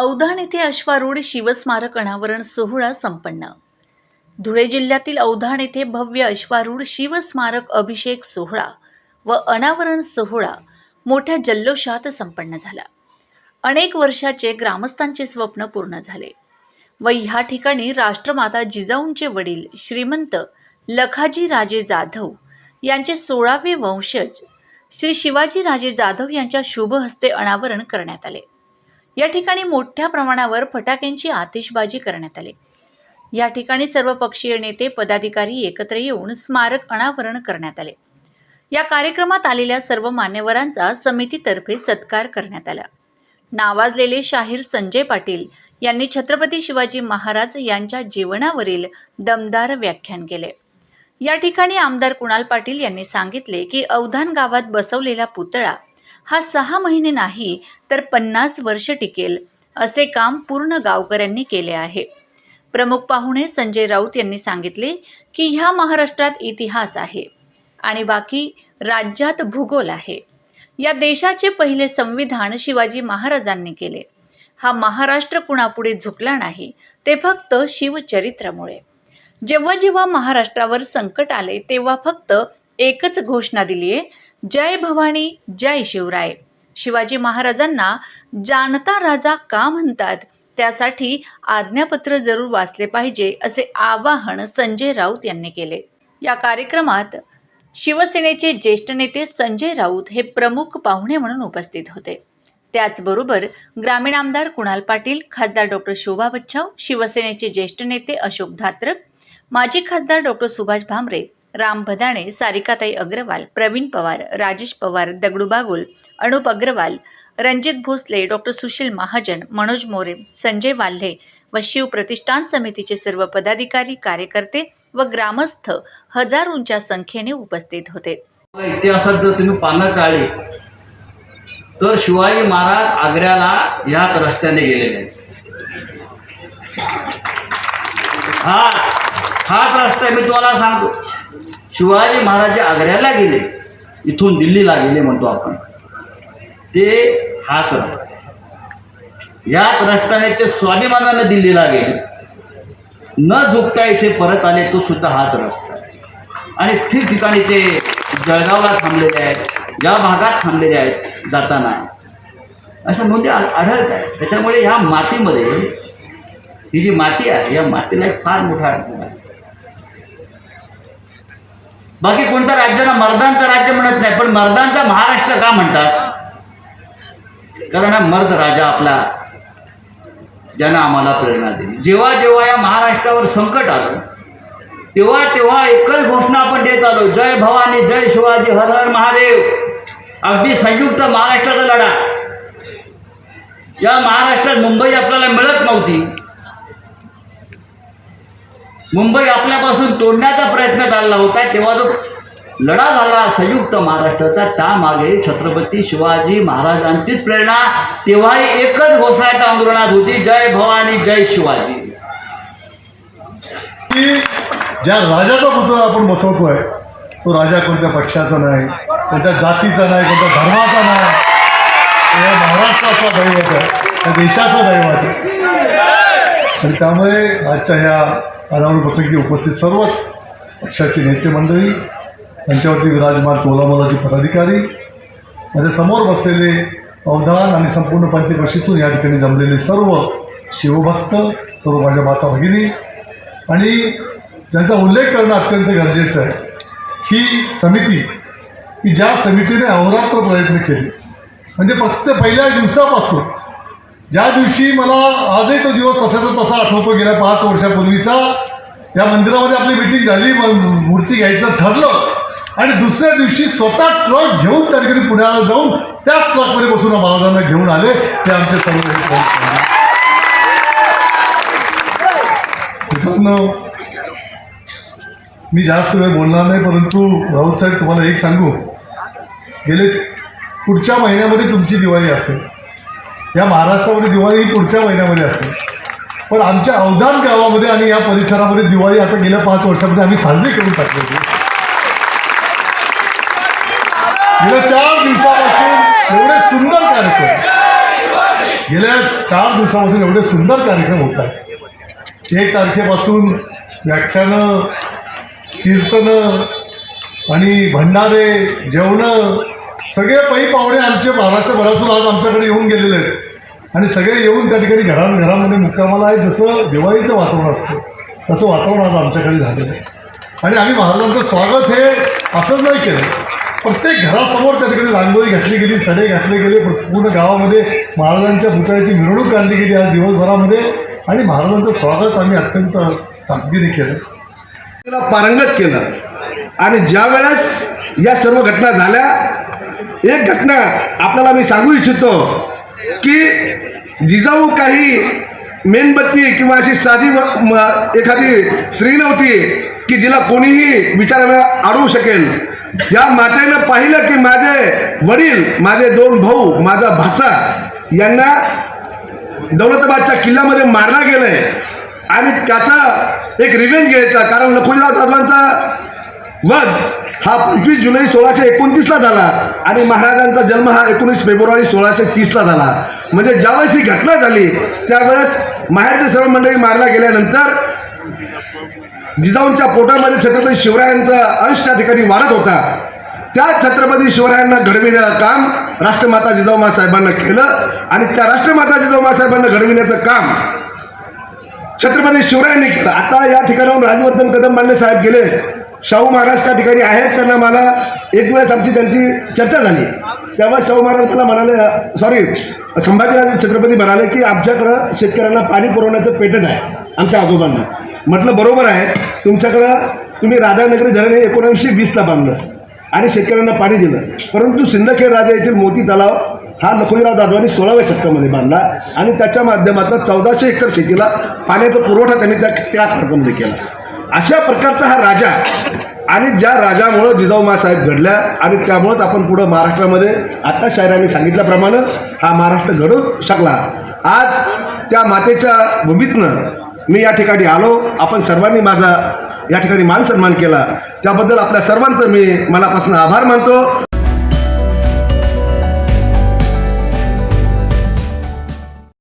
औधाण येथे अश्वारूढ शिवस्मारक अनावरण सोहळा संपन्न. धुळे जिल्ह्यातील औधाण येथे भव्य अश्वारूढ शिवस्मारक अभिषेक सोहळा व अनावरण सोहळा मोठ्या जल्लोषात संपन्न झाला. अनेक वर्षाचे ग्रामस्थांचे स्वप्न पूर्ण झाले व ह्या ठिकाणी राष्ट्रमाता जिजाऊंचे वडील श्रीमंत लखाजी राजे जाधव यांचे सोळावे वंशज श्री शिवाजी राजे जाधव यांच्या शुभ हस्ते अनावरण करण्यात आले. या ठिकाणी मोठ्या प्रमाणावर फटाक्यांची आतिषबाजी करण्यात आली. या ठिकाणी सर्व पक्षीय नेते पदाधिकारी एकत्र येऊन स्मारक अनावरण करण्यात आले. या कार्यक्रमात आलेल्या सर्व मान्यवरांचा समितीतर्फे सत्कार करण्यात आला. नावाजलेले शाहीर संजय पाटील यांनी छत्रपती शिवाजी महाराज यांच्या जीवनावरील दमदार व्याख्यान केले. या ठिकाणी आमदार कुणाल पाटील यांनी सांगितले की अवधान गावात बसवलेला पुतळा हा सहा महिने नाही तर पन्नास वर्ष टिकेल असे काम पूर्ण गावकऱ्यांनी केले आहे. प्रमुख पाहुणे संजय राऊत यांनी सांगितले की ह्या महाराष्ट्रात इतिहास आहे आणि बाकी राज्यात भूगोल आहे. या देशाचे पहिले संविधान शिवाजी महाराजांनी केले. हा महाराष्ट्र कुणापुढे झुकला नाही ते फक्त शिवचरित्रामुळे. जेव्हा जेव्हा महाराष्ट्रावर संकट आले तेव्हा फक्त एकच घोषणा दिली आहे जय भवानी जय शिवराय. शिवाजी महाराजांना जानता राजा का म्हणतात? त्यासाठी आज्ञापत्र जरूर वाचले पाहिजे असे आवाहन संजय राऊत यांनी केले. या कार्यक्रमात शिवसेनेचे ज्येष्ठ नेते संजय राऊत हे प्रमुख पाहुणे म्हणून उपस्थित होते. त्याचबरोबर ग्रामीण आमदार कुणाल पाटील खासदार डॉक्टर शोभा बच्छाव शिवसेनेचे ज्येष्ठ नेते अशोक धात्रक माजी खासदार डॉक्टर सुभाष भामरे राम भदाणे सारिकाताई अग्रवाल प्रवीण पवार राजेश पवार दगडू बागुल अनुप अग्रवाल रणजित भोसले डॉक्टर सुशील महाजन मनोज मोरे संजय वाल्हे व शिव प्रतिष्ठान समितीचे सर्व पदाधिकारी कार्यकर्ते व ग्रामस्थ हजारोंच्या संख्येने उपस्थित होते. इतिहासात जर तुम्ही पानं चाळली तर शिवाजी महाराज आग्र्याला ह्याच रस्त्याने गेलेले. हा हाच रस्ता मी तुम्हाला सांगतो. शिवाजी महाराज आग्र्याला गेले. इथून दिल्लीला गेले म्हणतो आपण. ते हाच रस्ता. याच रस्त्याने ते स्वाभिमानाने दिल्लीला गेले. न झुकता इथे परत आले तो सुद्धा हाच रस्ता. आणि ठिकठिकाणी ते जळगावला थांबलेले आहेत. या भागात थांबलेले आहेत जाताना. अशा नोंदी आढळत आहेत. त्याच्यामुळे ह्या मातीमध्ये ही जी माती आहे या मातीला एक फार मोठा अडचण आहे बाकी कोणत्या राज्याला मर्दांचं राज्य म्हणत नाही पण मर्दांचा महाराष्ट्र का म्हणतात? कारण हा मर्द राजा आपला ज्यानं आम्हाला प्रेरणा दिली. जेव्हा जेव्हा या महाराष्ट्रावर संकट आलं तेव्हा तेव्हा एकच घोषणा आपण देत आलो जय भवानी जय शिवाजी हर हर महादेव. अगदी संयुक्त महाराष्ट्राचा लढा. या महाराष्ट्रात मुंबई आपल्याला मिळत नव्हती. मुंबई आपल्यापासून तोडण्याचा प्रयत्न चालला होता तेव्हा जो लढा झाला संयुक्त महाराष्ट्राचा त्यामागे छत्रपती शिवाजी महाराजांचीच प्रेरणा तेव्हाही एकच घोषणा त्या आंदोलनात होती जय भवानी जय शिवाजी. की ज्या राजाचा पुतळा आपण बसवतोय तो राजा कोणत्या पक्षाचा नाही कोणत्या जातीचा नाही कोणत्या धर्माचा नाही या महाराष्ट्राचा दैवत आहे त्या देशाचा दैवत आहे. आणि त्यामुळे आजच्या ह्या अनावरण प्रसंगी उपस्थित सर्वच पक्षाचे नेते मंडळी त्यांच्यावरती विराजमान टोलामोलाचे पदाधिकारी माझ्यासमोर बसलेले अवधान आणि संपूर्ण पंचकशीतून या ठिकाणी जमलेले सर्व शिवभक्त सर्व माझ्या माता भगिनी आणि ज्यांचा उल्लेख करणं अत्यंत गरजेचं आहे ही समिती की ज्या समितीने अहोरात्र प्रयत्न केले म्हणजे फक्त पहिल्या दिवसापासून ज्या दिवशी मला आजही तो दिवस तसाचा तसा आठवतो. गेल्या पाच वर्षापूर्वीचा या मंदिरामध्ये आपली मिटिंग झाली मूर्ती घ्यायचं ठरलं. आणि दुसऱ्या दिवशी स्वतः ट्रक घेऊन त्या ठिकाणी पुण्याला जाऊन त्याच ट्रकमध्ये बसून महाराजांना घेऊन आले. ते आमचे सर्व मी जास्त वेळ बोलणार नाही परंतु राऊत साहेब तुम्हाला एक सांगू. गेले पुढच्या महिन्यामध्ये तुमची दिवाळी असेल. या महाराष्ट्रामध्ये दिवाळी ही पुढच्या महिन्यामध्ये असते. पण आमच्या अवधान गावामध्ये आणि या परिसरामध्ये दिवाळी आता गेल्या पाच वर्षामध्ये आम्ही साजरी करून टाकली होती. गेल्या चार दिवसापासून एवढे सुंदर कार्यक्रम. गेल्या चार दिवसापासून एवढे सुंदर कार्यक्रम होत आहेत. एक तारखेपासून व्याख्यानं कीर्तनं आणि भंडारे जेवणं सगळे पै पाहुणे आमचे महाराष्ट्रभरातून आज आमच्याकडे येऊन गेलेले आहेत. आणि सगळे येऊन त्या ठिकाणी घरा घरामध्ये मुक्कामाला आहे जसं दिवाळीचं वातावरण असतं तसं वातावरण आज आमच्याकडे झालेलं आहे. आणि आम्ही महाराजांचं स्वागत हे असंच नाही केलं. प्रत्येक घरासमोर त्या ठिकाणी रांगोळी घातली गेली सडे घातले गेले पूर्ण गावामध्ये महाराजांच्या पुतळ्याची मिरवणूक काढली गेली आज दिवसभरामध्ये. आणि महाराजांचं स्वागत आम्ही अत्यंत ताकदीने केलं. त्याला पारंगत केलं. आणि ज्या वेळेस या सर्व घटना झाल्या एक घटना आपल्याला मी सांगू इच्छितो की जिजाऊ काही मेणबत्ती किंवा अशी साधी एखादी स्त्री नव्हती की जिला कोणीही विचारायला अडवू शकेल. या मातेनं पाहिलं की माझे वडील माझे दोन भाऊ माझा भाचा यांना दौलताबादच्या किल्ल्यामध्ये मारला गेलंय आणि त्याचा एक रिव्हेंज घ्यायचा. कारण लखुजीराव साहेबांचा वध हा पंचवीस जुलै सोळाशे एकोणतीसला झाला आणि महाराजांचा जन्म हा एकोणीस फेब्रुवारी सोळाशे तीसला झाला. म्हणजे ज्यावेळेस ही घटना झाली त्यावेळेस माहेरचे सर्व मंडळी मारला गेल्यानंतर जिजाऊंच्या पोटामध्ये छत्रपती शिवरायांचा अंश त्या ठिकाणी वाढत होता. त्या छत्रपती शिवरायांना घडविण्याचं काम राष्ट्रमाता जिजाऊमा साहेबांना केलं आणि त्या राष्ट्रमाता जिजाऊमा साहेबांना घडविण्याचं काम छत्रपती शिवरायांनी केलं. आता या ठिकाणाहून राजवर्धन कदम मांडले साहेब गेले. शाहू महाराज त्या ठिकाणी आहेत त्यांना मला एक वेळेस आमची त्यांची चर्चा झाली. तेव्हा शाहू महाराज मला म्हणाले सॉरी संभाजीराजे छत्रपती म्हणाले की आमच्याकडं शेतकऱ्यांना पाणी पुरवण्याचं पेटंट आहे आमच्या आजोबांना. म्हटलं बरोबर आहे. तुमच्याकडं तुम्ही राधानगरी धरण हे एकोणीसशे वीसला बांधलं आणि शेतकऱ्यांना पाणी दिलं. परंतु सिंदखेड राजा येथील मोती तलाव हा लखोजीराव दादवानी सोळाव्या शतकामध्ये बांधला आणि त्याच्या माध्यमातून चौदाशे एकर शेतीला पाण्याचा पुरवठा त्यांनी त्या त्या काळामध्ये केला. अशा प्रकारचा हा राजा. आणि ज्या राजामुळं जिजाऊमा साहेब घडल्या आणि त्यामुळंच आपण पुढं महाराष्ट्रामध्ये आत्ता शायरांनी सांगितल्याप्रमाणे हा महाराष्ट्र घडू शकला. आज त्या मातेच्या भूमीतनं मी या ठिकाणी आलो. आपण सर्वांनी माझा या ठिकाणी मान सन्मान केला. त्याबद्दल आपल्या सर्वांचं मी मनापासून आभार मानतो.